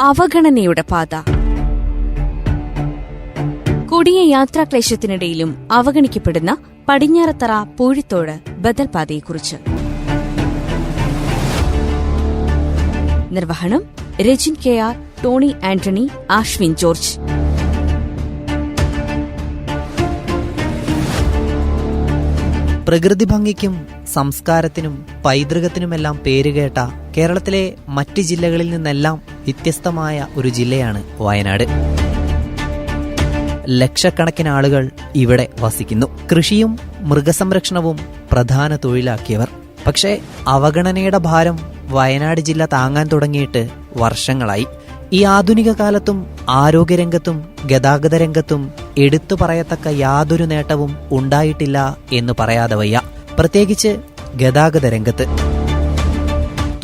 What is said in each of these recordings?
അവഗണനയുടെ പാത. കൊടിയ യാത്രാക്ലേശത്തിനിടയിലും അവഗണിക്കപ്പെടുന്ന പടിഞ്ഞാറത്തറ പൂഴിത്തോട് ബദൽപാതയെക്കുറിച്ച്. നിർവഹണം Rajin K R Tony Antony Ashwin George. പ്രകൃതി ഭംഗിക്കും സംസ്കാരത്തിനും പൈതൃകത്തിനുമെല്ലാം പേരുകേട്ട കേരളത്തിലെ മറ്റ് ജില്ലകളിൽ നിന്നെല്ലാം വ്യത്യസ്തമായ ഒരു ജില്ലയാണ് വയനാട്. ലക്ഷക്കണക്കിന് ആളുകൾ ഇവിടെ വസിക്കുന്നു. കൃഷിയും മൃഗസംരക്ഷണവും പ്രധാന തൊഴിലാക്കിയവർ. പക്ഷേ അവഗണനയുടെ ഭാരം വയനാട് ജില്ല താങ്ങാൻ തുടങ്ങിയിട്ട് വർഷങ്ങളായി. ഈ ആധുനിക കാലത്തും ആരോഗ്യരംഗത്തും ഗതാഗത രംഗത്തും എടുത്തു പറയത്തക്ക യാതൊരു നേട്ടവും ഉണ്ടായിട്ടില്ല എന്ന് പറയാതെ വയ്യ. പ്രത്യേകിച്ച് ഗതാഗത രംഗത്ത്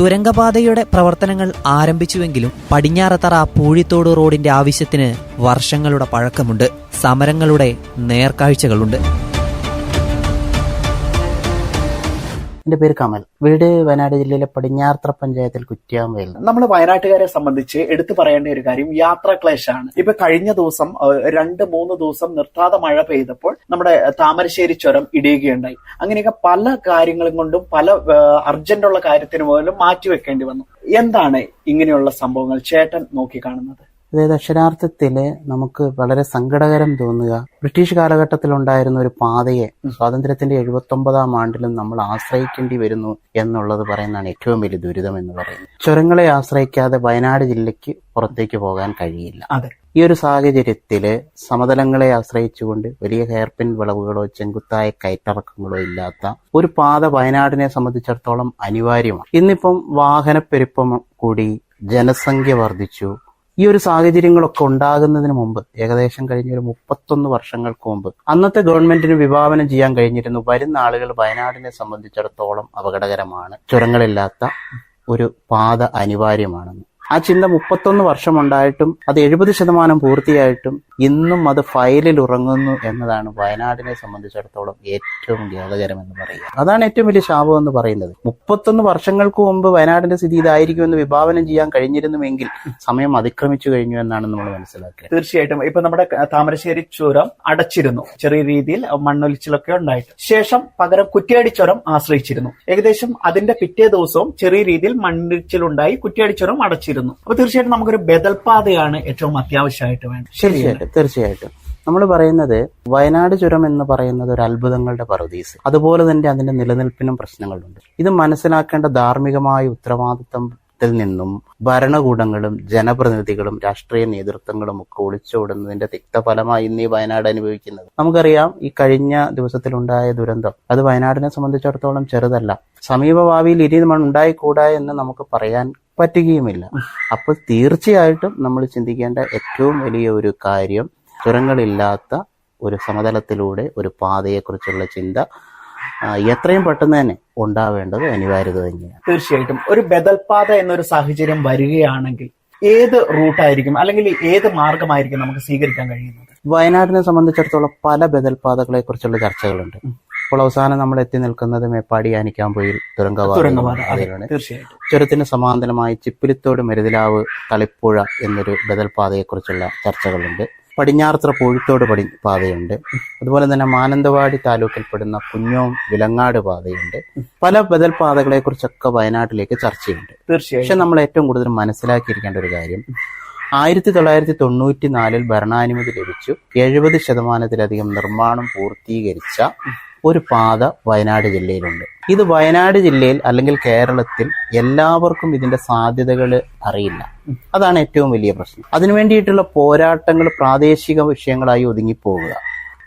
തുരങ്കപാതയുടെ പ്രവർത്തനങ്ങൾ ആരംഭിച്ചുവെങ്കിലും പടിഞ്ഞാറത്തറ പൂഴിത്തോട് റോഡിന്റെ ആവശ്യത്തിന് വർഷങ്ങളുടെ പഴക്കമുണ്ട്. സമരങ്ങളുടെ നേർക്കാഴ്ചകളുണ്ട്. എന്റെ പേര് കമൽ. വീട് വയനാട് ജില്ലയിലെ പടിഞ്ഞാർത്ര പഞ്ചായത്തിൽ കുറ്റിയാമ്പയിൽ. നമ്മൾ വയനാട്ടുകാരെ സംബന്ധിച്ച് എടുത്തു പറയേണ്ട ഒരു കാര്യം യാത്രാക്ലേശാണ് ഇപ്പൊ കഴിഞ്ഞ ദിവസം രണ്ട് മൂന്ന് ദിവസം നിർത്താതെ മഴ പെയ്തപ്പോൾ നമ്മുടെ താമരശ്ശേരി ചുരം ഇടിയുകയുണ്ടായി. അങ്ങനെയൊക്കെ പല കാര്യങ്ങളും കൊണ്ടും പല അർജന്റുള്ള കാര്യത്തിന് പോലും മാറ്റിവെക്കേണ്ടി വന്നു. എന്താണ് ഇങ്ങനെയുള്ള സംഭവങ്ങൾ ചേട്ടൻ നോക്കിക്കാണുന്നത്? അതായത് അക്ഷരാർത്ഥത്തിൽ നമുക്ക് വളരെ സങ്കടകരം തോന്നുക. ബ്രിട്ടീഷ് കാലഘട്ടത്തിൽ ഉണ്ടായിരുന്ന ഒരു പാതയെ സ്വാതന്ത്ര്യത്തിന്റെ എഴുപത്തി ഒമ്പതാം ആണ്ടിലും നമ്മൾ ആശ്രയിക്കേണ്ടി വരുന്നു എന്നുള്ളത് പറയുന്നതാണ് ഏറ്റവും വലിയ ദുരിതം എന്ന് പറയുന്നത്. ചുരങ്ങളെ ആശ്രയിക്കാതെ വയനാട് ജില്ലയ്ക്ക് പുറത്തേക്ക് പോകാൻ കഴിയില്ല. അതെ. ഈ ഒരു സാഹചര്യത്തിൽ സമതലങ്ങളെ ആശ്രയിച്ചുകൊണ്ട് വലിയ ഹെയർപിൻ വിളവുകളോ ചെങ്കുത്തായ കയറ്റിറക്കങ്ങളോ ഇല്ലാത്ത ഒരു പാത വയനാടിനെ സംബന്ധിച്ചിടത്തോളം അനിവാര്യമാണ്. ഇന്നിപ്പം വാഹനപ്പെരുപ്പം കൂടി ജനസംഖ്യ വർദ്ധിച്ചു. ഈ ഒരു സാഹചര്യങ്ങളൊക്കെ ഉണ്ടാകുന്നതിന് മുമ്പ് ഏകദേശം കഴിഞ്ഞ ഒരു മുപ്പത്തൊന്ന് വർഷങ്ങൾക്ക് മുമ്പ് അന്നത്തെ ഗവൺമെന്റിന് വിഭാവനം ചെയ്യാൻ കഴിഞ്ഞിരുന്നു വരുന്ന ആളുകൾ വയനാടിനെ സംബന്ധിച്ചിടത്തോളം അപകടകരമാണ്. ചുരങ്ങളില്ലാത്ത ഒരു പാത അനിവാര്യമാണെന്ന്. ആ ചിന്ത മുപ്പത്തൊന്ന് വർഷമുണ്ടായിട്ടും അത് എഴുപത് ശതമാനം പൂർത്തിയായിട്ടും ഇന്നും അത് ഫയലിൽ ഉറങ്ങുന്നു എന്നതാണ് വയനാടിനെ സംബന്ധിച്ചിടത്തോളം ഏറ്റവും ഖേദകരം എന്ന് പറയുക. അതാണ് ഏറ്റവും വലിയ ശാപം എന്ന് പറയുന്നത്. മുപ്പത്തൊന്ന് വർഷങ്ങൾക്ക് മുമ്പ് വയനാടിന്റെ സ്ഥിതി ഇതായിരിക്കുമെന്ന് വിഭാവനം ചെയ്യാൻ കഴിഞ്ഞിരുന്നുവെങ്കിൽ സമയം അതിക്രമിച്ചു കഴിഞ്ഞു എന്നാണ് നമ്മൾ മനസ്സിലാക്കുക തീർച്ചയായിട്ടും. ഇപ്പൊ നമ്മുടെ താമരശ്ശേരി ചുരം അടച്ചിരുന്നു. ചെറിയ രീതിയിൽ മണ്ണൊലിച്ചിലൊക്കെ ഉണ്ടായിട്ട്. ശേഷം പകരം കുറ്റ്യാടി ചുരം ആശ്രയിച്ചിരുന്നു. ഏകദേശം അതിന്റെ പിറ്റേ ദിവസവും ചെറിയ രീതിയിൽ മണ്ണിച്ചിലുണ്ടായി കുറ്റ്യാടി ചുരം അടച്ചിരുന്നു. അപ്പൊ തീർച്ചയായിട്ടും നമുക്കൊരു ബദൽപാതയാണ് ഏറ്റവും അത്യാവശ്യമായിട്ട് വേണ്ടത്. ശരിയല്ലേ? തീർച്ചയായിട്ടും. നമ്മൾ പറയുന്നത് വയനാട് ചുരം എന്ന് പറയുന്നത് ഒരു അത്ഭുതങ്ങളുടെ പറുദീസ് അതുപോലെ തന്നെ അതിന്റെ നിലനിൽപ്പിനും പ്രശ്നങ്ങളുണ്ട്. ഇത് മനസ്സിലാക്കേണ്ട ധാർമ്മികമായ ഉത്തരവാദിത്തത്തിൽ നിന്നും ഭരണകൂടങ്ങളും ജനപ്രതിനിധികളും രാഷ്ട്രീയ നേതൃത്വങ്ങളും ഒക്കെ ഒളിച്ചോടുന്നതിന്റെ തിക്തഫലമായി ഇന്ന് ഈ വയനാട് അനുഭവിക്കുന്നത്. നമുക്കറിയാം ഈ കഴിഞ്ഞ ദിവസത്തിലുണ്ടായ ദുരന്തം. അത് വയനാടിനെ സംബന്ധിച്ചിടത്തോളം ചെറുതല്ല. സമീപ ഭാവിയിൽ ഇനി ഉണ്ടായിക്കൂടാ എന്ന് നമുക്ക് പറയാൻ പറ്റുകയുമില്ല. അപ്പോൾ തീർച്ചയായിട്ടും നമ്മൾ ചിന്തിക്കേണ്ട ഏറ്റവും വലിയ ഒരു കാര്യം ചുരങ്ങളില്ലാത്ത ഒരു സമതലത്തിലൂടെ ഒരു പാതയെക്കുറിച്ചുള്ള ചിന്ത എത്രയും പെട്ടെന്ന് തന്നെ ഉണ്ടാവേണ്ടത് അനിവാര്യത തന്നെയാണ്. തീർച്ചയായിട്ടും. ഒരു ബദൽപാത എന്നൊരു സാഹചര്യം വരികയാണെങ്കിൽ ഏത് റൂട്ടായിരിക്കും? അല്ലെങ്കിൽ ഏത് മാർഗമായിരിക്കും നമുക്ക് സ്വീകരിക്കാൻ കഴിയുന്നത്? വയനാടിനെ സംബന്ധിച്ചിടത്തോളം പല ബദൽപാതകളെ കുറിച്ചുള്ള ചർച്ചകളുണ്ട്. ഇപ്പോൾ അവസാനം നമ്മൾ എത്തി നിൽക്കുന്നത് മേപ്പാടി ആനിക്കാമ്പൊയിൽ തുരങ്കപാത അതെ, തീർച്ചയായിട്ടും. ചുരത്തിന് സമാന്തരമായി ചിപ്പിലിത്തോട് മരുതിലാവ് തളിപ്പുഴ എന്നൊരു ബദൽപാതയെക്കുറിച്ചുള്ള ചർച്ചകളുണ്ട്. പടിഞ്ഞാറത്ര പൂഴിത്തോട് പടി പാതയുണ്ട്. അതുപോലെ തന്നെ മാനന്തവാടി താലൂക്കിൽപ്പെടുന്ന കുഞ്ഞോം വിലങ്ങാട് പാതയുണ്ട്. പല ബദൽ പാതകളെ കുറിച്ചൊക്കെ വയനാട്ടിലേക്ക് ചർച്ചയുണ്ട്. തീർച്ചയായും. പക്ഷെ നമ്മൾ ഏറ്റവും കൂടുതൽ മനസ്സിലാക്കിയിരിക്കേണ്ട ഒരു കാര്യം ആയിരത്തി തൊള്ളായിരത്തി തൊണ്ണൂറ്റി നാലിൽ ഭരണാനുമതി ലഭിച്ചു. എഴുപത് ശതമാനത്തിലധികം നിർമ്മാണം പൂർത്തീകരിച്ച ഒരു പാത വയനാട് ജില്ലയിലുണ്ട്. ഇത് വയനാട് ജില്ലയിൽ അല്ലെങ്കിൽ കേരളത്തിൽ എല്ലാവർക്കും ഇതിന്റെ സാധ്യതകൾ അറിയില്ല. അതാണ് ഏറ്റവും വലിയ പ്രശ്നം. അതിനു വേണ്ടിയിട്ടുള്ള പോരാട്ടങ്ങൾ പ്രാദേശിക വിഷയങ്ങളായി ഒതുങ്ങിപ്പോവുക.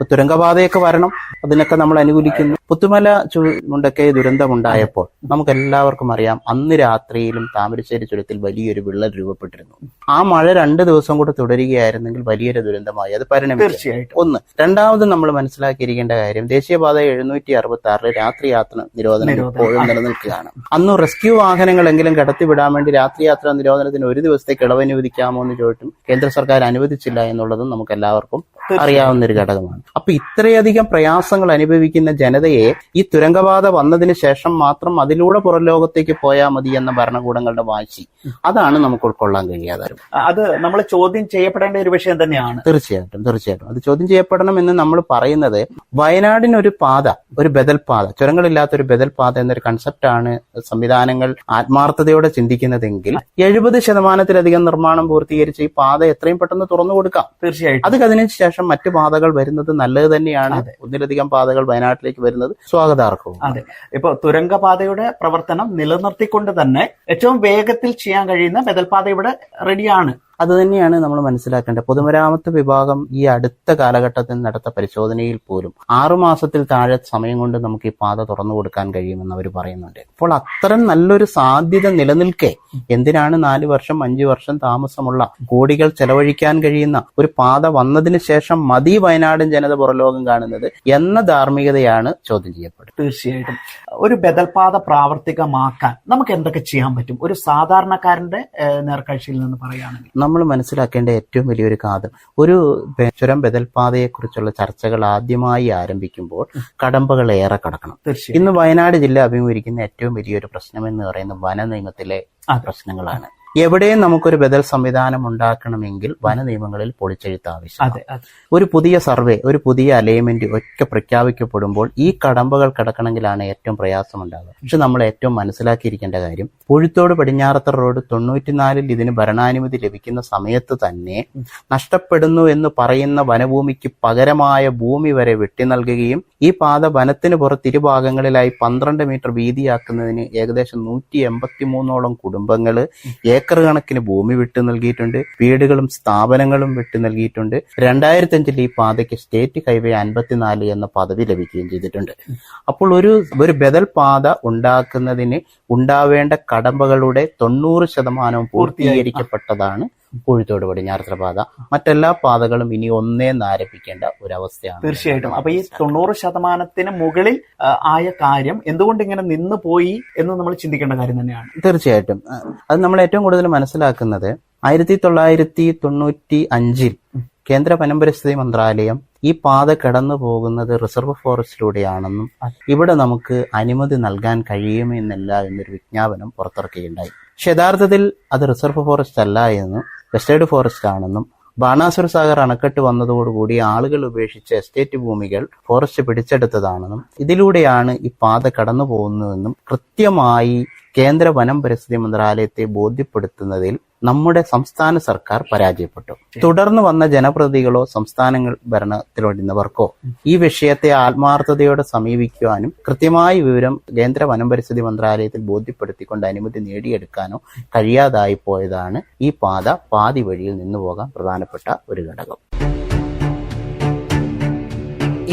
തുരങ്കപാതയൊക്കെ വരണം. അതിനൊക്കെ നമ്മൾ അനുകൂലിക്കുന്നു. പുത്തുമല ചുണ്ടൊക്കെ ദുരന്തമുണ്ടായപ്പോൾ നമുക്ക് എല്ലാവർക്കും അറിയാം അന്ന് രാത്രിയിലും താമരശ്ശേരി ചുരത്തിൽ വലിയൊരു വിള്ളൽ രൂപപ്പെട്ടിരുന്നു. ആ മഴ രണ്ട് ദിവസം കൂടെ തുടരുകയായിരുന്നെങ്കിൽ വലിയൊരു ദുരന്തമായി. അത് പരിണമിച്ചു. ഒന്ന് രണ്ടാമത് നമ്മൾ മനസ്സിലാക്കിയിരിക്കേണ്ട കാര്യം ദേശീയപാത എഴുന്നൂറ്റി അറുപത്തി ആറിൽ രാത്രി യാത്ര നിരോധനം നിരോധനം. ഇപ്പോഴും നിലനിൽക്കുകയാണ്. അന്ന് റെസ്ക്യൂ വാഹനങ്ങളെങ്കിലും കടത്തിവിടാൻ വേണ്ടി രാത്രി യാത്രാ നിരോധനത്തിന് ഒരു ദിവസത്തേക്ക് ഇളവ് അനുവദിക്കാമോ എന്ന് ചോദിച്ചും കേന്ദ്ര സർക്കാർ അനുവദിച്ചില്ല എന്നുള്ളതും നമുക്ക് എല്ലാവർക്കും അറിയാവുന്ന ഒരു ഘടകമാണ്. അപ്പൊ ഇത്രയധികം പ്രയാസങ്ങൾ അനുഭവിക്കുന്ന ജനതയെ ഈ തുരങ്കപാത വന്നതിന് ശേഷം മാത്രം അതിലൂടെ പുറം ലോകത്തേക്ക് പോയാൽ മതി എന്ന ഭരണകൂടങ്ങളുടെ വാശി. അതാണ് നമുക്ക് ഉൾക്കൊള്ളാൻ കഴിയാതെ അത് നമ്മൾ ചോദ്യം ചെയ്യപ്പെടേണ്ട ഒരു വിഷയം തന്നെയാണ്. തീർച്ചയായിട്ടും തീർച്ചയായിട്ടും. അത് ചോദ്യം ചെയ്യപ്പെടണം എന്ന് നമ്മൾ പറയുന്നത് വയനാടിനൊരു പാത ഒരു ബദൽ പാത ചുരങ്ങളില്ലാത്ത ഒരു ബദൽ പാത എന്നൊരു കൺസെപ്റ്റാണ് സംവിധാനങ്ങൾ ആത്മാർത്ഥതയോടെ ചിന്തിക്കുന്നതെങ്കിൽ എഴുപത് ശതമാനത്തിലധികം നിർമ്മാണം പൂർത്തീകരിച്ച് ഈ പാത എത്രയും പെട്ടെന്ന് തുറന്നു കൊടുക്കാം. തീർച്ചയായിട്ടും. അത് അതിനു ശേഷം മറ്റു പാതകൾ വരുന്നത് നല്ലത് തന്നെയാണ്. ഒന്നിലധികം പാതകൾ വയനാട്ടിലേക്ക് വരുന്നത്. സ്വാഗതാർഹവും. അതെ. ഇപ്പൊ തുരങ്കപാതയുടെ പ്രവർത്തനം നിലനിർത്തിക്കൊണ്ട് തന്നെ ഏറ്റവും വേഗത്തിൽ ചെയ്യാൻ കഴിയുന്ന ബദൽപാത ഇവിടെ റെഡിയാണ് അത് തന്നെയാണ് നമ്മൾ മനസ്സിലാക്കേണ്ടത്. പൊതുമരാമത്ത് വിഭാഗം ഈ അടുത്ത കാലഘട്ടത്തിൽ നടത്ത പരിശോധനയിൽ പോലും ആറുമാസത്തിൽ താഴെ സമയം കൊണ്ട് നമുക്ക് ഈ പാത തുറന്നു കൊടുക്കാൻ കഴിയുമെന്ന് അവർ പറയുന്നുണ്ട്. അപ്പോൾ അത്തരം നല്ലൊരു സാധ്യത നിലനിൽക്കെ എന്തിനാണ് നാല് വർഷം അഞ്ചു വർഷം താമസമുള്ള കോടികൾ ചെലവഴിക്കാൻ കഴിയുന്ന ഒരു പാത വന്നതിന് ശേഷം മതി വയനാടും ജനത പുറലോകം കാണുന്നത് എന്ന ധാർമ്മികതയാണ് ചോദ്യം ചെയ്യപ്പെടുന്നത്. തീർച്ചയായിട്ടും. ഒരു ബദൽപാത പ്രാവർത്തികമാക്കാൻ നമുക്ക് എന്തൊക്കെ ചെയ്യാൻ പറ്റും? ഒരു സാധാരണക്കാരന്റെ നേർക്കാഴ്ചയിൽ നിന്ന് പറയുകയാണെങ്കിൽ. നമ്മൾ മനസ്സിലാക്കേണ്ട ഏറ്റവും വലിയൊരു കാര്യം ഒരു ചുരം ബദൽപാതയെക്കുറിച്ചുള്ള ചർച്ചകൾ ആദ്യമായി ആരംഭിക്കുമ്പോൾ കടമ്പകൾ ഏറെ കടക്കണം. ഇന്ന് വയനാട് ജില്ല അഭിമുഖീകരിക്കുന്ന ഏറ്റവും വലിയൊരു പ്രശ്നം എന്ന് പറയുന്നത് വന നിയമത്തിലെ പ്രശ്നങ്ങളാണ്. എവിടെയും നമുക്കൊരു ബദൽ സംവിധാനം ഉണ്ടാക്കണമെങ്കിൽ വന നിയമങ്ങളിൽ പൊളിച്ചെഴുത്ത് ആവശ്യമാണ്. അതെ ഒരു പുതിയ സർവേ ഒരു പുതിയ അലൈൻമെന്റ് ഒക്കെ പ്രഖ്യാപിക്കപ്പെടുമ്പോൾ ഈ കടമ്പകൾ കിടക്കണമെങ്കിലാണ് ഏറ്റവും പ്രയാസമുണ്ടാകുക പക്ഷെ നമ്മൾ ഏറ്റവും മനസ്സിലാക്കിയിരിക്കേണ്ട കാര്യം പുഴുത്തോട് പടിഞ്ഞാറത്തറ റോഡ് തൊണ്ണൂറ്റിനാലിൽ ഇതിന് ഭരണാനുമതി ലഭിക്കുന്ന സമയത്ത് തന്നെ നഷ്ടപ്പെടുന്നു എന്ന് പറയുന്ന വനഭൂമിക്ക് പകരമായ ഭൂമി വരെ വെട്ടി നൽകുകയും ഈ പാത വനത്തിന് പുറത്ത് ഇരുഭാഗങ്ങളിലായി പന്ത്രണ്ട് മീറ്റർ വീതിയാക്കുന്നതിന് ഏകദേശം നൂറ്റി എൺപത്തി മൂന്നോളം കുടുംബങ്ങൾ ഏക്കർ കണക്കിന് ഭൂമി വിട്ടു നൽകിയിട്ടുണ്ട് വീടുകളും സ്ഥാപനങ്ങളും വിട്ടു നൽകിയിട്ടുണ്ട്. രണ്ടായിരത്തി അഞ്ചിൽ ഈ പാതയ്ക്ക് സ്റ്റേറ്റ് ഹൈവേ അൻപത്തിനാല് എന്ന പദവി ലഭിക്കുകയും ചെയ്തിട്ടുണ്ട്. അപ്പോൾ ഒരു ഒരു ബദൽ പാത ഉണ്ടാക്കുന്നതിന് ഉണ്ടാവേണ്ട കടമ്പകളുടെ തൊണ്ണൂറ് ശതമാനവും പൂർത്തീകരിക്കപ്പെട്ടതാണ് കോഴിത്തോട് പടിഞ്ഞാറത്തറ പാത മറ്റെല്ലാ പാതകളും ഇനി ഒന്നേന്ന് ആരംഭിക്കേണ്ട ഒരവസ്ഥയാണ്. തീർച്ചയായിട്ടും. അപ്പൊ ഈ തൊണ്ണൂറ് ശതമാനത്തിന് മുകളിൽ ആയ കാര്യം എന്തുകൊണ്ട് ഇങ്ങനെ നിന്ന് പോയി എന്ന് നമ്മൾ ചിന്തിക്കേണ്ട കാര്യം തന്നെയാണ്. തീർച്ചയായിട്ടും. അത് നമ്മൾ ഏറ്റവും കൂടുതൽ മനസ്സിലാക്കുന്നത് ആയിരത്തി തൊള്ളായിരത്തി തൊണ്ണൂറ്റി അഞ്ചിൽ കേന്ദ്ര വനംപരിസ്ഥിതി മന്ത്രാലയം ഈ പാത കടന്നു പോകുന്നത് റിസർവ് ഫോറസ്റ്റിലൂടെയാണെന്നും ഇവിടെ നമുക്ക് അനുമതി നൽകാൻ കഴിയുമെന്നല്ല എന്നൊരു വിജ്ഞാപനം പുറത്തിറക്കുകയുണ്ടായി. പക്ഷെ യഥാർത്ഥത്തിൽ അത് റിസർവ് ഫോറസ്റ്റ് അല്ല എന്നും വെസ്റ്റേഡ് ഫോറസ്റ്റ് ആണെന്നും ബാണാസുര സാഗർ അണക്കെട്ട് വന്നതോടുകൂടി ആളുകൾ ഉപേക്ഷിച്ച എസ്റ്റേറ്റ് ഭൂമികൾ ഫോറസ്റ്റ് പിടിച്ചെടുത്തതാണെന്നും ഇതിലൂടെയാണ് ഈ പാത കടന്നു പോകുന്നതെന്നും കൃത്യമായി കേന്ദ്ര വനം പരിസ്ഥിതി മന്ത്രാലയത്തെ ബോധ്യപ്പെടുത്തുന്നതിൽ നമ്മുടെ സംസ്ഥാന സർക്കാർ പരാജയപ്പെട്ടു. തുടർന്ന് വന്ന ജനപ്രതികളോ സംസ്ഥാനങ്ങൾ ഭരണത്തിലിരുന്നവർക്കോ ഈ വിഷയത്തെ ആത്മാർത്ഥതയോടെ സമീപിക്കുവാനും കൃത്യമായ വിവരം കേന്ദ്ര വനം പരിസ്ഥിതി മന്ത്രാലയത്തിൽ ബോധ്യപ്പെടുത്തിക്കൊണ്ട് അനുമതി നേടിയെടുക്കാനോ കഴിയാതായി പോയതാണ് ഈ പാത പാതി വഴിയിൽ നിന്നു പോകാൻ പ്രധാനപ്പെട്ട ഒരു ഘടകം.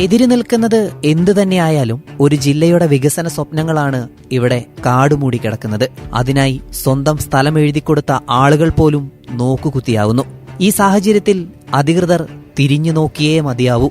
എതിര് നിൽക്കുന്നത് എന്തു തന്നെയായാലും ഒരു ജില്ലയുടെ വികസന സ്വപ്നങ്ങളാണ് ഇവിടെ കാടുമൂടി കിടക്കുന്നത്. അതിനായി സ്വന്തം സ്ഥലം എഴുതിക്കൊടുത്ത ആളുകൾ പോലും നോക്കുകുത്തിയാവുന്നു. ഈ സാഹചര്യത്തിൽ അധികൃതർ തിരിഞ്ഞു നോക്കിയേ മതിയാവൂ.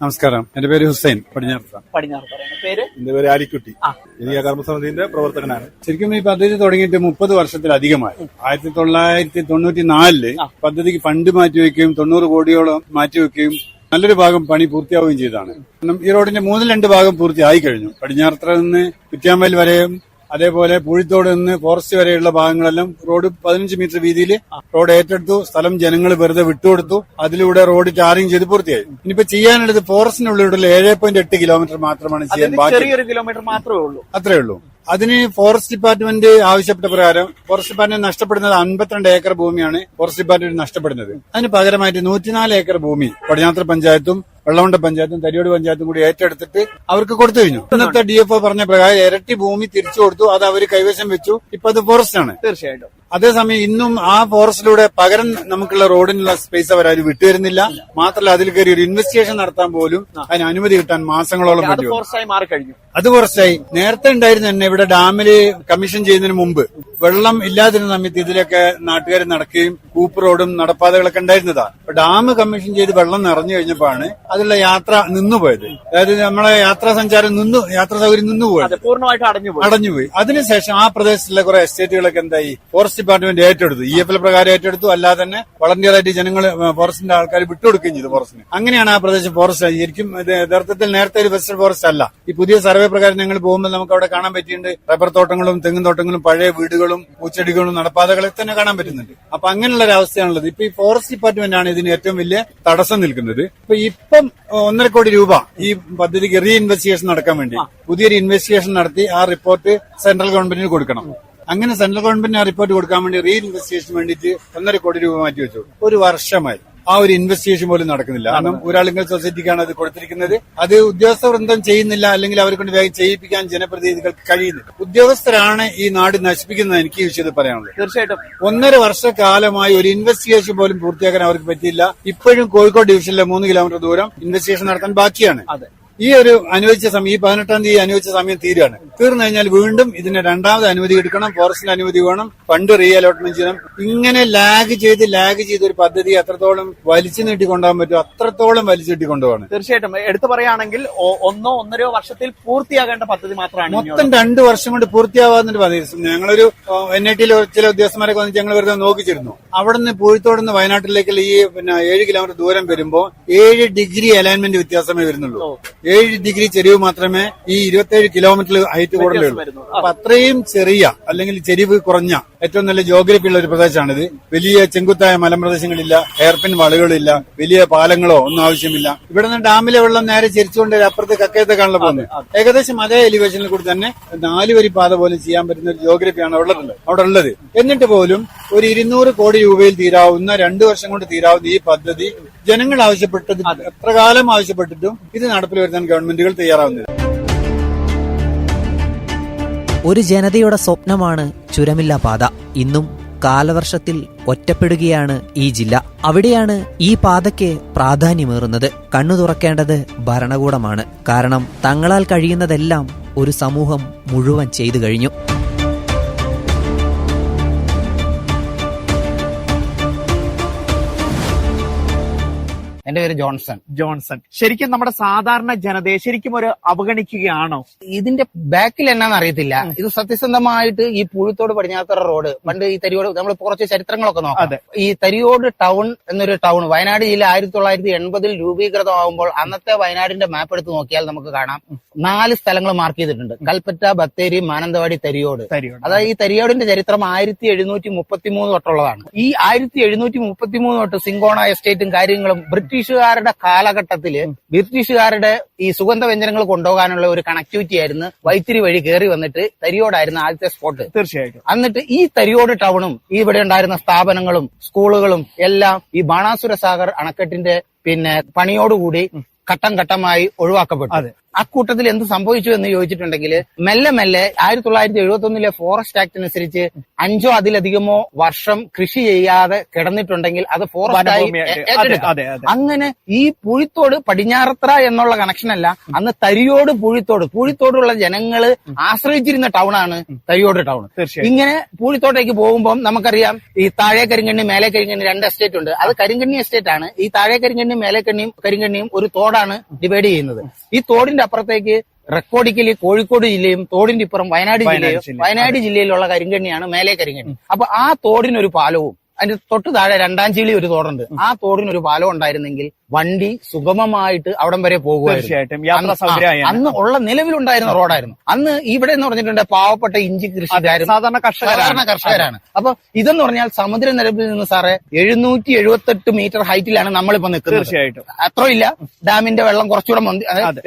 നമസ്കാരം. എന്റെ പേര് ഹുസൈൻ പടിഞ്ഞാർത്ത പടിഞ്ഞാറ് പേര്? എന്റെ പേര് ആലിക്കുട്ടി. ഇത് കർമ്മസമിതിന്റെ പ്രവർത്തകനാണ്. ശരിക്കും ഈ പദ്ധതി തുടങ്ങിയിട്ട് മുപ്പത് വർഷത്തിലധികമായി. ആയിരത്തി തൊള്ളായിരത്തി തൊണ്ണൂറ്റി നാലിൽ പദ്ധതിക്ക് ഫണ്ട് മാറ്റിവെക്കുകയും തൊണ്ണൂറ് കോടിയോളം മാറ്റിവെക്കുകയും നല്ലൊരു ഭാഗം പണി പൂർത്തിയാവുകയും ചെയ്താണ് കാരണം ഈ റോഡിന്റെ മൂന്നിൽ രണ്ട് ഭാഗം പൂർത്തിയായി കഴിഞ്ഞു. പടിഞ്ഞാറത്ര നിന്ന് കുറ്റ്യാമ്പൽ വരെയും അതേപോലെ പൂഴിത്തോട് നിന്ന് ഫോറസ്റ്റ് വരെയുള്ള ഭാഗങ്ങളെല്ലാം റോഡ് പതിനഞ്ച് മീറ്റർ വീതിയിൽ റോഡ് ഏറ്റെടുത്തു. സ്ഥലം ജനങ്ങൾ വെറുതെ വിട്ടുകൊടുത്തു. അതിലൂടെ റോഡ് ടാറിംഗ് ചെയ്ത് പൂർത്തിയായി. ഇനിയിപ്പോ ചെയ്യാനുള്ളത് ഫോറസ്റ്റിനുള്ളിലുള്ള ഏഴ് പോയിന്റ് എട്ട് കിലോമീറ്റർ മാത്രമാണ് ചെയ്യാൻ ബാക്കി. കിലോമീറ്റർ മാത്രമേ ഉള്ളൂ. അത്രേ ഉള്ളൂ. അതിന് ഫോറസ്റ്റ് ഡിപ്പാർട്ട്മെന്റ് ആവശ്യപ്പെട്ട പ്രകാരം ഫോറസ്റ്റ് ഡിപ്പാർട്ട്മെന്റ് നഷ്ടപ്പെടുന്നത് അൻപത്തിരണ്ട് ഏക്കർ ഭൂമിയാണ് ഫോറസ്റ്റ് ഡിപ്പാർട്ട്മെന്റ് നഷ്ടപ്പെടുന്നത്. അതിന് പകരമായിട്ട് നൂറ്റിനാല് ഏക്കർ ഭൂമി പടിഞ്ഞാത്ര പഞ്ചായത്തും വെള്ളമുണ്ട പഞ്ചായത്തും തരിയോട് പഞ്ചായത്തും കൂടി ഏറ്റെടുത്തിട്ട് അവർക്ക് കൊടുത്തു കഴിഞ്ഞു. ഇന്നത്തെ ഡി എഫ് ഒ പറഞ്ഞ പ്രകാരം ഇരട്ടി ഭൂമി തിരിച്ചു കൊടുത്തു. അത് അവർ കൈവശം വെച്ചു. ഇപ്പൊ അത് ഫോറസ്റ്റ് ആണ്. തീർച്ചയായിട്ടും. അതേസമയം ഇന്നും ആ ഫോറസ്റ്റിലൂടെ പകരം നമുക്കുള്ള റോഡിനുള്ള സ്പേസ് അവർ അത് വിട്ടുവരുന്നില്ല. മാത്രമല്ല അതിൽ കയറി ഒരു ഇൻവെസ്റ്റിഗേഷൻ നടത്താൻ പോലും അതിന് അനുമതി കിട്ടാൻ മാസങ്ങളോളം അത് ഫോറസ്റ്റായി അത് കുറച്ചായി. നേരത്തെ ഉണ്ടായിരുന്നു തന്നെ ഇവിടെ ഡാമിൽ കമ്മീഷൻ ചെയ്യുന്നതിന് മുമ്പ് വെള്ളം ഇല്ലാതിരുന്ന സമയത്ത് ഇതിലൊക്കെ നാട്ടുകാർ നടക്കുകയും കൂപ്പ് റോഡും നടപ്പാതകളൊക്കെ ഉണ്ടായിരുന്നതാ. അപ്പൊ ഡാം കമ്മീഷൻ ചെയ്ത് വെള്ളം നിറഞ്ഞു കഴിഞ്ഞപ്പോഴാണ് അതിലുള്ള യാത്ര നിന്നുപോയത്. അതായത് നമ്മളെ യാത്രാ സഞ്ചാരം നിന്നു യാത്രാ സൗകര്യം നിന്നുപോയത്. പൂർണമായിട്ട് അടഞ്ഞുപോയി. അടഞ്ഞുപോയി. അതിനുശേഷം ആ പ്രദേശത്തുള്ള കുറെ എസ്റ്റേറ്റുകളൊക്കെ എന്തായി? ഫോറസ്റ്റ് ഫോറസ്റ്റ് ഡിപ്പാർട്ട്മെന്റ് ഏറ്റെടുത്തു. ഇ എഫ് എൽ പ്രകാരം ഏറ്റെടുത്തു. അല്ലാതെ തന്നെ വളണ്ടിയറായിട്ട് ജനങ്ങൾ ഫോറസ്റ്റിന്റെ ആൾക്കാർ വിട്ടുകൊടുക്കുകയും ചെയ്തു ഫോറസ്റ്റിന്. അങ്ങനെയാണ് ആ പ്രദേശം ഫോറസ്റ്റ്. ശരിക്കും ഇത് യഥാർത്ഥത്തിൽ നേരത്തെ ഒരു വെസ്റ്റേൺ ഫോറസ്റ്റ് അല്ല. ഈ പുതിയ സർവേ പ്രകാരം ഞങ്ങൾ പോകുമ്പോൾ നമുക്ക് അവിടെ കാണാൻ പറ്റിയിട്ടുണ്ട്. റബ്ബർ തോട്ടങ്ങളും തെങ്ങും തോട്ടങ്ങളും പഴയ വീടുകളും പൂച്ചെടികളും നടപ്പാതകളെ തന്നെ കാണാൻ പറ്റുന്നുണ്ട്. അപ്പൊ അങ്ങനെയുള്ള ഒരു അവസ്ഥയാണുള്ളത്. ഇപ്പൊ ഈ ഫോറസ്റ്റ് ഡിപ്പാർട്ട്മെന്റ് ആണ് ഇതിന് ഏറ്റവും വലിയ തടസ്സം നിൽക്കുന്നത്. ഇപ്പൊ ഇപ്പം ഒന്നര കോടി രൂപ ഈ പദ്ധതിക്ക് റീ ഇൻവെസ്റ്റിഗേഷൻ നടക്കാൻ വേണ്ടി. പുതിയൊരു ഇൻവെസ്റ്റിഗേഷൻ നടത്തി ആ റിപ്പോർട്ട് സെൻട്രൽ ഗവൺമെന്റിന് കൊടുക്കണം. അങ്ങനെ സെൻട്രൽ ഗവൺമെന്റിന് ആ റിപ്പോർട്ട് കൊടുക്കാൻ വേണ്ടി റീ ഇൻവെസ്റ്റിഗേഷൻ വേണ്ടിയിട്ട് ഒന്നര കോടി രൂപ മാറ്റി വെച്ചു. ഒരു വർഷമായി. ആ ഒരു ഇൻവെസ്റ്റിഗേഷൻ പോലും നടക്കുന്നില്ല. കാരണം ഒരാളിങ്കൽ സൊസൈറ്റിക്കാണ് അത് കൊടുത്തിരിക്കുന്നത്. അത് ഉദ്യോഗസ്ഥ വൃന്ദം ചെയ്യുന്നില്ല അല്ലെങ്കിൽ അവരെ കൊണ്ട് വേഗം ചെയ്യിപ്പിക്കാൻ ജനപ്രതിനിധികൾക്ക് കഴിയുന്നില്ല. ഉദ്യോഗസ്ഥരാണ് ഈ നാട് നശിപ്പിക്കുന്നത് എനിക്ക് ഈ വിഷയത്തിൽ പറയാനുള്ളത്. തീർച്ചയായിട്ടും. ഒന്നര വർഷക്കാലമായി ഒരു ഇൻവെസ്റ്റിഗേഷൻ പോലും പൂർത്തിയാക്കാൻ അവർക്ക് പറ്റിയില്ല. ഇപ്പോഴും കോഴിക്കോട് ഡിവിഷനിലെ മൂന്ന് കിലോമീറ്റർ ദൂരം ഇൻവെസ്റ്റിഗേഷൻ നടത്താൻ ബാക്കിയാണ്. അതെ. ഈ ഒരു അനുവദിച്ച സമയം ഈ പതിനെട്ടാം തീയതി അനുവദിച്ച സമയം തീരുകയാണ്. തീർന്നു കഴിഞ്ഞാൽ വീണ്ടും ഇതിന് രണ്ടാമത് അനുമതി എടുക്കണം. ഫോറസ്റ്റിന് അനുമതി വേണം. ഫണ്ട് റീ അലോട്ട്മെന്റ് ചെയ്യണം. ഇങ്ങനെ ലാഗ് ചെയ്ത് ലാഗ് ചെയ്ത ഒരു പദ്ധതി എത്രത്തോളം വലിച്ചു നീട്ടി കൊണ്ടുപോകാൻ പറ്റും അത്രത്തോളം വലിച്ചു നീട്ടിക്കൊണ്ടുപോകണം തീർച്ചയായിട്ടും. എടുത്തു പറയുകയാണെങ്കിൽ ഒന്നോ ഒന്നരയോ വർഷത്തിൽ പൂർത്തിയാകേണ്ട പദ്ധതി മാത്രമാണ്. മൊത്തം രണ്ടു വർഷം കൊണ്ട് പൂർത്തിയാവാന്നൊരു പദ്ധതി ഞങ്ങളൊരു എൻ ഐ ടിയിൽ ചില ഉദ്യോഗസ്ഥന്മാരൊക്കെ വന്നിട്ട് ഞങ്ങൾ വെറുതെ നോക്കിച്ചിരുന്നു. അവിടെ നിന്ന് പൂഴിത്തോട് നിന്ന് വയനാട്ടിലേക്കുള്ള ഈ പിന്നെ ഏഴ് കിലോമീറ്റർ ദൂരം വരുമ്പോൾ ഏഴ് ഡിഗ്രി അലൈൻമെന്റ് വ്യത്യാസമേ വരുന്നുള്ളൂ. ഏഴ് ഡിഗ്രി ചെരിവ് മാത്രമേ ഈ ഇരുപത്തേഴ് കിലോമീറ്റർ ഹൈറ്റ് കൂടുതലുള്ളൂ. അപ്പൊ അത്രയും ചെറിയ അല്ലെങ്കിൽ ചെരിവ് കുറഞ്ഞ ഏറ്റവും നല്ല ജോഗ്രഫി ഉള്ള ഒരു പ്രദേശമാണിത്. വലിയ ചെങ്കുത്തായ മലമ്പ്രദേശങ്ങളില്ല ഹെയർപിൻ വളകളില്ല വലിയ പാലങ്ങളോ ഒന്നും ആവശ്യമില്ല. ഇവിടെ നിന്ന് ഡാമിലെ വെള്ളം നേരെ ചിരിച്ചുകൊണ്ട് അപ്പുറത്ത് കക്കയത്തേക്കാണല്ലോ പോകുന്നത്. ഏകദേശം അതേ എലിവേഷനിൽ കൂടി തന്നെ നാല് വരി പാത പോലും ചെയ്യാൻ പറ്റുന്ന ഒരു ജോഗ്രഫിയാണ് അവിടെ ഉള്ളത് അവിടെ ഉള്ളത് എന്നിട്ട് പോലും ഒരു ഇരുന്നൂറ് കോടി രൂപയിൽ തീരാവുന്ന രണ്ടു വർഷം കൊണ്ട് തീരാവുന്ന ഈ പദ്ധതി ജനങ്ങൾ ആവശ്യപ്പെട്ടത് എത്ര കാലം ആവശ്യപ്പെട്ടിട്ടും ഇത് നടപ്പിൽ വരുത്താൻ ഗവൺമെന്റുകൾ തയ്യാറാവുന്നില്ല. ഒരു ജനതയുടെ സ്വപ്നമാണ് ചുരമില്ല പാത. ഇന്നും കാലവർഷത്തിൽ ഒറ്റപ്പെടുകയാണ് ഈ ജില്ല. അവിടെയാണ് ഈ പാതയ്ക്ക് പ്രാധാന്യമേറുന്നത്. കണ്ണു തുറക്കേണ്ടത് ഭരണകൂടമാണ്. കാരണം തങ്ങളാൽ കഴിയുന്നതെല്ലാം ഒരു സമൂഹം മുഴുവൻ ചെയ്തു കഴിഞ്ഞു. എന്റെ പേര് ജോൺസൺ. ജോൺസൺ. ശരിക്കും നമ്മുടെ സാധാരണ ജനതയെ ശരിക്കും ഒരു അവഗണിക്കുകയാണോ? ഇതിന്റെ ബാക്കിൽ എന്നാന്ന് അറിയത്തില്ല. ഇത് സത്യസന്ധമായിട്ട് ഈ പുഴുത്തോട് പടിഞ്ഞാത്തറ റോഡ് പണ്ട് ഈ തരിയോട് നമ്മൾ കുറച്ച് ചരിത്രങ്ങളൊക്കെ നോക്കാം. ഈ തരിയോട് ടൗൺ എന്നൊരു ടൗൺ വയനാട് ജില്ല ആയിരത്തി തൊള്ളായിരത്തി എൺപതിൽ രൂപീകൃതമാകുമ്പോൾ അന്നത്തെ വയനാടിന്റെ മാപ്പ് എടുത്ത് നോക്കിയാൽ നമുക്ക് കാണാം. നാല് സ്ഥലങ്ങൾ മാർക്ക് ചെയ്തിട്ടുണ്ട്. കൽപ്പറ്റ ബത്തേരി മാനന്തവാടി തരിയോട്. അതായത് ഈ തരിയോടിന്റെ ചരിത്രം ആയിരത്തി എഴുന്നൂറ്റി മുപ്പത്തി മൂന്ന് തൊട്ടുള്ളതാണ്. ഈ ആയിരത്തി എഴുന്നൂറ്റി മുപ്പത്തി മൂന്ന് തൊട്ട് സിങ്കോണ എസ്റ്റേറ്റും കാര്യങ്ങളും ബ്രിട്ടീഷുകാരുടെ കാലഘട്ടത്തിൽ ബ്രിട്ടീഷുകാരുടെ ഈ സുഗന്ധ വ്യഞ്ജനങ്ങൾ കൊണ്ടുപോകാനുള്ള ഒരു കണക്ടിവിറ്റി ആയിരുന്നു വൈത്തിരി വഴി കയറി വന്നിട്ട് തരിയോടായിരുന്നു ആദ്യത്തെ സ്പോട്ട് തീർച്ചയായിട്ടും. എന്നിട്ട് ഈ തരിയോട് ടൗണും ഈ ഇവിടെ ഉണ്ടായിരുന്ന സ്ഥാപനങ്ങളും സ്കൂളുകളും എല്ലാം ഈ ബാണാസുര സാഗർ അണക്കെട്ടിന്റെ പിന്നെ പണിയോടുകൂടി ഘട്ടം ഘട്ടമായി ഒഴിവാക്കപ്പെട്ടു. അക്കൂട്ടത്തിൽ എന്ത് സംഭവിച്ചു എന്ന് ചോദിച്ചിട്ടുണ്ടെങ്കിൽ മെല്ലെ മെല്ലെ ആയിരത്തി തൊള്ളായിരത്തി എഴുപത്തി ഒന്നിലെ ഫോറസ്റ്റ് ആക്ട് അനുസരിച്ച് അഞ്ചോ അതിലധികമോ വർഷം കൃഷി ചെയ്യാതെ കിടന്നിട്ടുണ്ടെങ്കിൽ അത് ഫോറസ്റ്റ് ആയി. അങ്ങനെ ഈ പുഴിത്തോട് പടിഞ്ഞാറത്ര എന്നുള്ള കണക്ഷൻ അല്ല. അന്ന് തരിയോട് പുഴിത്തോട് പുഴിത്തോടുള്ള ജനങ്ങൾ ആശ്രയിച്ചിരുന്ന ടൗൺ ആണ് തരിയോട് ടൗൺ. ഇങ്ങനെ പൂഴിത്തോട്ടേക്ക് പോകുമ്പോൾ നമുക്കറിയാം ഈ താഴെ കരിങ്കണ്ണി മേലെ കരിങ്കണ്ണി രണ്ട് എസ്റ്റേറ്റ് ഉണ്ട്. അത് കരിങ്കണ്ണി എസ്റ്റേറ്റ് ആണ്. ഈ താഴെ കരിങ്കണ്ണിയും മേലെ കണ്ണിയും കരിങ്കണ്ണിയും ഒരു തോടാണ് ഡിവൈഡ് ചെയ്യുന്നത്. ഈ തോടിന്റെ അപ്പുറത്തേക്ക് റെക്കോർഡിക്കലി കോഴിക്കോട് ജില്ലയും തോടിന്റെ ഇപ്പുറം വയനാട് ജില്ലയും ജില്ല. വയനാട് ജില്ലയിലുള്ള കരിങ്കണ്ണിയാണ് മേലെ കരിങ്കണ്ണി അപ്പൊ ആ തോടിനൊരു പാലവും അതിന്റെ തൊട്ട് താഴെ രണ്ടാം ചീളി ഒരു തോടുണ്ട്. ആ തോടിന് ഒരു പാലം ഉണ്ടായിരുന്നെങ്കിൽ വണ്ടി സുഗമമായിട്ട് അവിടം വരെ പോകുമായിരുന്നു. അന്ന് ഉള്ള നിലവിലുണ്ടായിരുന്ന റോഡായിരുന്നു. അന്ന് ഇവിടെ എന്ന് പറഞ്ഞിട്ടുണ്ട് പാവപ്പെട്ട ഇഞ്ചി കൃഷിക്കാരും സാധാരണ കർഷകരാണ്. കർഷകരാണ്. അപ്പൊ ഇതെന്ന് പറഞ്ഞാൽ സമുദ്രനിരപ്പിൽ നിന്ന് സാറേ എഴുന്നൂറ്റി എഴുപത്തെട്ട് മീറ്റർ ഹൈറ്റിലാണ് നമ്മളിപ്പോ നിൽക്കുന്നത്. തീർച്ചയായിട്ടും. അത്രയില്ല. ഡാമിന്റെ വെള്ളം കുറച്ചുകൂടെ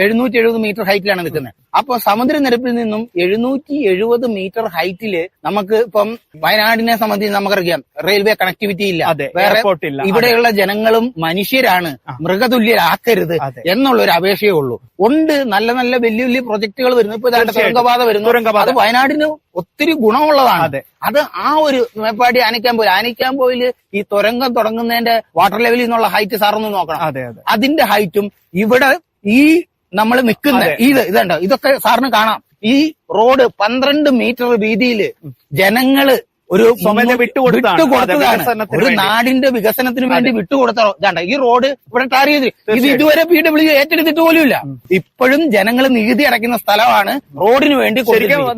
എഴുന്നൂറ്റി എഴുപത് മീറ്റർ ഹൈറ്റിലാണ് നിൽക്കുന്നത്. അപ്പൊ സമുദ്രനിരപ്പിൽ നിന്നും എഴുന്നൂറ്റി എഴുപത് മീറ്റർ ഹൈറ്റിൽ നമുക്ക് ഇപ്പം വയനാടിനെ സംബന്ധിച്ച് നമുക്കറിയാം. റെയിൽവേ കണക്ടിവിറ്റി ഇല്ല. വേറെ. ഇവിടെയുള്ള ജനങ്ങളും മനുഷ്യരാണ് മൃഗതുല്യരാക്കരുത്. എന്നുള്ള ഒരു അപേക്ഷയേ ഉള്ളൂ. ഉണ്ട് നല്ല നല്ല വലിയ വലിയ പ്രൊജക്ടുകൾ വരുന്നു. ഇപ്പൊ. തുരങ്കപാത വരുന്നു. അത് വയനാടിന് ഒത്തിരി ഗുണമുള്ളതാണ്. അതെ. അത് ആ ഒരു മേപ്പാടി ആനക്കാമ്പോയിൽ പോയി. ഈ തുരങ്കം തുടങ്ങുന്നതിന്റെ വാട്ടർ ലെവലിൽ നിന്നുള്ള ഹൈറ്റ് സാറൊന്ന് നോക്കണം. അതെ അതെ. അതിന്റെ ഹൈറ്റും ഇവിടെ ഈ നമ്മൾ നിൽക്കുന്ന. ഇത് ഇതുണ്ടോ? ഇതൊക്കെ സാറിന് കാണാം. ഈ റോഡ് പന്ത്രണ്ട് മീറ്റർ വീതിയിൽ ജനങ്ങൾ ഒരു വിട്ടുകൊടുത്തതാണ്. ഒരു നാടിന്റെ വികസനത്തിന് വേണ്ടി വിട്ടുകൊടുത്ത ഇതാണ്ട ഈ റോഡ് ഇവിടെ ടാർ ചെയ്ത് ഇത് ഇതുവരെ പി ഡബ്ല്യു ഏറ്റെടുത്തിട്ട് പോലുമില്ല. ഇപ്പോഴും ജനങ്ങൾ നികുതി അടയ്ക്കുന്ന സ്ഥലമാണ് റോഡിന് വേണ്ടി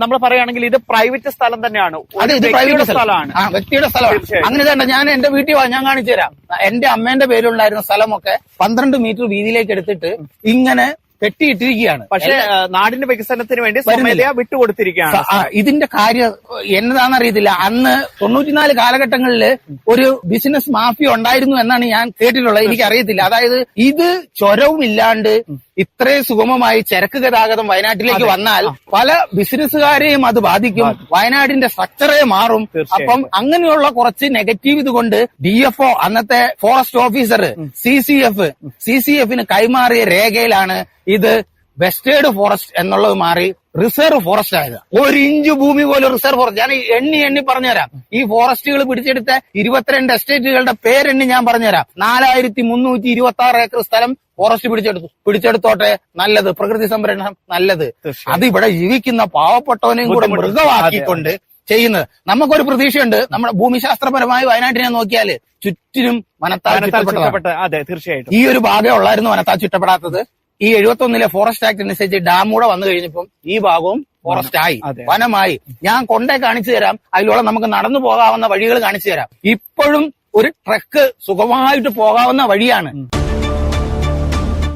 നമ്മൾ പറയുകയാണെങ്കിൽ ഇത് പ്രൈവറ്റ് സ്ഥലം തന്നെയാണ്. അതെ ഇത് പ്രൈവറ്റ് സ്ഥലമാണ്. വ്യക്തിയുടെ സ്ഥലമാണ്. അങ്ങനെ തന്നെ ഞാൻ എന്റെ വീട്ടിൽ ഞാൻ കാണിച്ചു തരാം. എന്റെ അമ്മേന്റെ പേരിലുണ്ടായിരുന്ന സ്ഥലമൊക്കെ പന്ത്രണ്ട് മീറ്റർ വീതിയിലേക്ക് എടുത്തിട്ട് ഇങ്ങനെ കെട്ടിയിട്ടിരിക്കുകയാണ്. പക്ഷേ നാടിന്റെ വികസനത്തിന് വേണ്ടി. സ്വമേധയാ വിട്ടുകൊടുത്തിരിക്കുകയാണ്. ഇതിന്റെ കാര്യം എന്താണെന്ന് അറിയത്തില്ല അന്ന് തൊണ്ണൂറ്റിനാല് കാലഘട്ടങ്ങളിൽ ഒരു ബിസിനസ് മാഫിയ ഉണ്ടായിരുന്നു എന്നാണ് ഞാൻ കേട്ടിട്ടുള്ളത്. എനിക്ക് അറിയത്തില്ല അതായത് ഇത് ചൊരവുമില്ലാണ്ട് ഇത്രയും സുഗമമായി ചരക്ക് ഗതാഗതം വയനാട്ടിലേക്ക് വന്നാൽ പല ബിസിനസ്സുകാരെയും അത് ബാധിക്കും. വയനാടിന്റെ സ്ട്രക്ചറേ മാറും. അപ്പം അങ്ങനെയുള്ള കുറച്ച് നെഗറ്റീവ് ഇതുകൊണ്ട് ഡി എഫ് ഒ അന്നത്തെ forest officer C C F C C എഫിന് കൈമാറിയ രേഖയിലാണ് ഇത് വെസ്റ്റേഡ് ഫോറസ്റ്റ് എന്നുള്ളത് മാറി റിസർവ് ഫോറസ്റ്റ് ആയത്. ഒരു ഇഞ്ച് ഭൂമി പോലും റിസർവ് ഫോറസ്റ്റ്. ഞാൻ എണ്ണി എണ്ണി പറഞ്ഞുതരാം. ഈ ഫോറസ്റ്റുകൾ പിടിച്ചെടുത്ത ഇരുപത്തിരണ്ട് എസ്റ്റേറ്റുകളുടെ പേരെണ്ണി ഞാൻ പറഞ്ഞുതരാം. നാലായിരത്തി മുന്നൂറ്റി ഇരുപത്തി ആറ് ഏക്കർ സ്ഥലം ഫോറസ്റ്റ് പിടിച്ചെടുത്തു. പിടിച്ചെടുത്തോട്ടെ നല്ലത്. പ്രകൃതി സംരക്ഷണം നല്ലത്. അത് ഇവിടെ ജീവിക്കുന്ന പാവപ്പെട്ടവനെയും കൂടെ. മൃഗമാക്കിക്കൊണ്ട് ചെയ്യുന്നത്. നമുക്കൊരു പ്രതീക്ഷയുണ്ട്. നമ്മുടെ ഭൂമിശാസ്ത്രപരമായി വയനാട്ടിനെ നോക്കിയാൽ ചുറ്റിനും വനത്താൽ ചുറ്റപ്പെട്ടത് ചുറ്റപ്പെട്ട അതെ തീർച്ചയായിട്ടും. ഈ ഒരു ഭാഗം ഉള്ളായിരുന്നു വനത്താൽ ചുറ്റപ്പെടാത്തത്. ഈ എഴുപത്തി ഒന്നിലെ ഫോറസ്റ്റ് ആക്ട് അനുസരിച്ച് ഡാം കൂടെ വന്നു കഴിഞ്ഞപ്പം ഈ ഭാഗവും ഫോറസ്റ്റ് ആയി. വനമായി. ഞാൻ കൊണ്ടേ കാണിച്ചു തരാം. അതിലൂടെ നമുക്ക് നടന്നു പോകാവുന്ന വഴികൾ കാണിച്ചു തരാം. ഇപ്പോഴും ഒരു ട്രക്ക് സുഖമായിട്ട് പോകാവുന്ന വഴിയാണ്.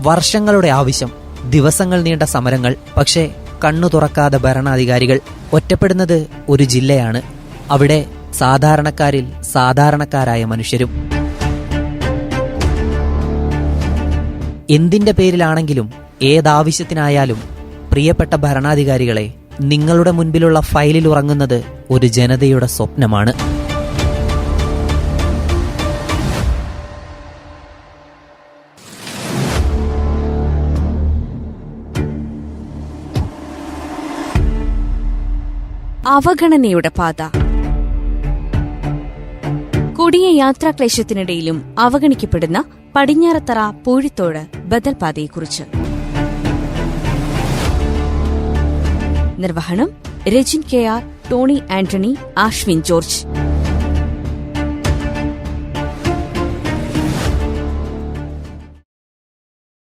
വർഷങ്ങളുടെ ആവശ്യം ദിവസങ്ങൾ നീണ്ട സമരങ്ങൾ പക്ഷേ കണ്ണു തുറക്കാതെ ഭരണാധികാരികൾ ഒറ്റപ്പെടുന്നത് ഒരു ജില്ലയാണ്. അവിടെ സാധാരണക്കാരിൽ സാധാരണക്കാരായ മനുഷ്യരും. എന്തിന്റെ പേരിലാണെങ്കിലും ഏതാവശ്യത്തിനായാലും പ്രിയപ്പെട്ട ഭരണാധികാരികളെ നിങ്ങളുടെ മുൻപിലുള്ള ഫയലിൽ ഉറങ്ങുന്നത് ഒരു ജനതയുടെ സ്വപ്നമാണ്. അവഗണനയുടെ പാത. കൊടിയ യാത്രാക്ലേശത്തിനിടയിലും അവഗണിക്കപ്പെടുന്ന പടിഞ്ഞാറത്തറ പൂഴിത്തോട് ബദൽപാതയെക്കുറിച്ച്. നിർവഹണം Rajin K R Tony Antony Ashwin George.